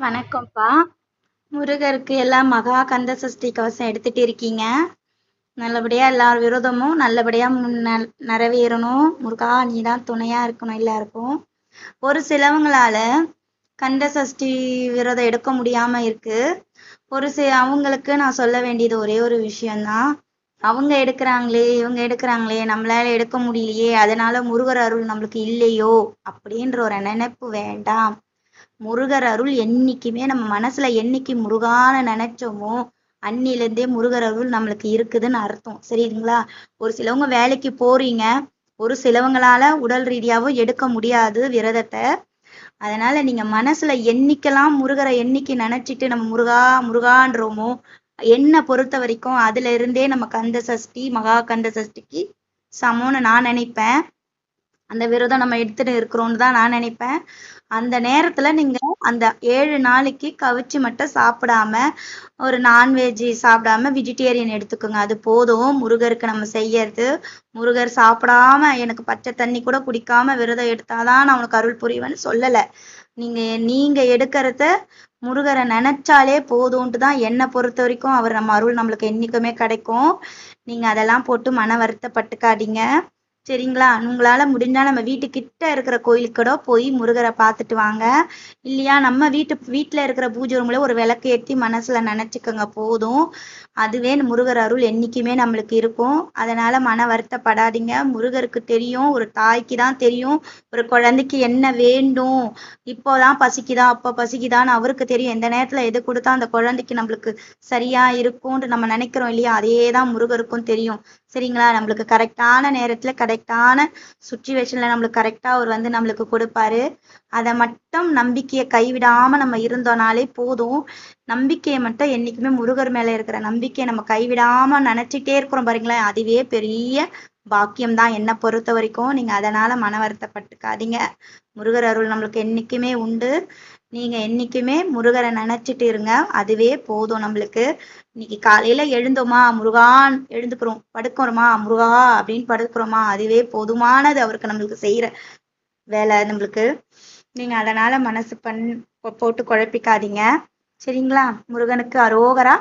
வணக்கம்ப்பா. முருகருக்கு எல்லாம் மகா கந்த சஷ்டி கவசம் எடுத்துட்டு இருக்கீங்க. நல்லபடியா எல்லா விரதமும் நல்லபடியா முன்ன- நிறைவேறணும். முருகா நீ தான் துணையா இருக்கணும் எல்லாருக்கும். ஒரு சிலவங்களால கந்த சஷ்டி விரதம் எடுக்க முடியாம இருக்கு. ஒரு சி அவங்களுக்கு நான் சொல்ல வேண்டியது ஒரே ஒரு விஷயம்தான். அவங்க எடுக்கிறாங்களே இவங்க எடுக்கிறாங்களே நம்மளால எடுக்க முடியலையே அதனால முருகர் அருள் நம்மளுக்கு இல்லையோ அப்படின்ற ஒரு நினைப்பு வேண்டாம். முருகர் அருள் என்னைக்குமே நம்ம மனசுல என்னைக்கு முருகான நினைச்சோமோ அன்னிலேருந்தே முருகர் அருள் நம்மளுக்கு இருக்குதுன்னு அர்த்தம். சரிங்களா? ஒரு சிலவங்க வேலைக்கு போறீங்க ஒரு சிலவங்களால உடல் ரீதியாவும் எடுக்க முடியாது விரதத்தை. அதனால நீங்க மனசுல என்னைக்கெல்லாம் முருகரை என்னைக்கு நினைச்சிட்டு நம்ம முருகா முருகான்றோமோ என்ன பொறுத்த வரைக்கும் அதுல இருந்தே நம்ம கந்த சஷ்டி மகா கந்த சஷ்டிக்கு சமம்னு நான் நினைப்பேன். அந்த விரதம் நம்ம எடுத்துட்டு இருக்கிறோம்னு தான் நான் நினைப்பேன். அந்த நேரத்துல நீங்க அந்த ஏழு நாளைக்கு கவிச்சு மட்டும் சாப்பிடாம ஒரு நான்வெஜ் சாப்பிடாம வெஜிடேரியன் எடுத்துக்கோங்க. அது போதும். முருகருக்கு நம்ம செய்யறது. முருகர் சாப்பிடாம எனக்கு பச்சை தண்ணி கூட குடிக்காம விரதம் எடுத்தாதான் நான் உனக்கு அருள் புரிவேன்னு சொல்லல. நீங்க நீங்க எடுக்கிறத முருகரை நினைச்சாலே போதும்ட்டு தான் என்னை பொறுத்த வரைக்கும் அவர் நம்ம அருள் நம்மளுக்கு என்னைக்குமே கிடைக்கும். நீங்க அதெல்லாம் போட்டு மன வருத்தப்பட்டுக்காதீங்க. சரிங்களா? உங்களால முடிஞ்சா நம்ம வீட்டுக்கிட்ட இருக்கிற கோயிலுக்கு கூட போய் முருகரை பார்த்துட்டு வாங்க. இல்லையா நம்ம வீட்டு வீட்டுல இருக்கிற பூஜை ரூம்ல ஒரு விளக்கு ஏற்றி மனசுல நினைச்சுக்கோங்க போதும். அதுவே முருகர் அருள் என்னைக்குமே நம்மளுக்கு இருக்கும். அதனால மன வருத்தப்படாதீங்க. முருகருக்கு தெரியும் ஒரு தாய்க்கு தான் தெரியும். ஒரு குழந்தைக்கு என்ன வேண்டும்? இப்போதான் பசிக்குதா அப்போ பசிக்குதான்னு அவருக்கு தெரியும். எந்த நேரத்துல எது கொடுத்தா அந்த குழந்தைக்கு நம்மளுக்கு சரியா இருக்கும்னு நம்ம நினைக்கிறோம் இல்லையா? அதே தான் முருகருக்கும் தெரியும். சரிங்களா? நம்மளுக்கு கரெக்டான நேரத்துல கரெக்டான சுச்சுவேஷன்ல நம்மளுக்கு கரெக்டா அவர் வந்து நம்மளுக்கு கொடுப்பாரு. அதை மட்டும் நம்பிக்கையை கைவிடாம நம்ம இருந்தோம்னாலே போதும். நம்பிக்கையை மட்டும் என்னைக்குமே முருகர் மேல இருக்கிற நம்பிக்கையை நம்ம கைவிடாம நினச்சிட்டே இருக்கிறோம் பாருங்களேன். அதுவே பெரிய பாக்கியம் தான் என்னை பொறுத்த வரைக்கும் நீங்க அதனால மன வருத்தப்பட்டுக்காதீங்க. முருகர் அருள் நம்மளுக்கு என்னைக்குமே உண்டு. நீங்க என்னைக்குமே முருகரை நினைச்சிட்டு இருங்க. அதுவே போதும் நம்மளுக்கு. இன்னைக்கு காலையில எழுந்தோமா முருகான் எழுந்துக்கிறோம். படுக்கிறோமா முருகா அப்படின்னு படுக்கிறோமா அதுவே போதுமானது அவருக்கு நம்மளுக்கு செய்யற வேலை நம்மளுக்கு. நீங்க அதனால மனசு பண் போட்டு குழப்பிக்காதீங்க. சரிங்களா? முருகனுக்கு அரோகரா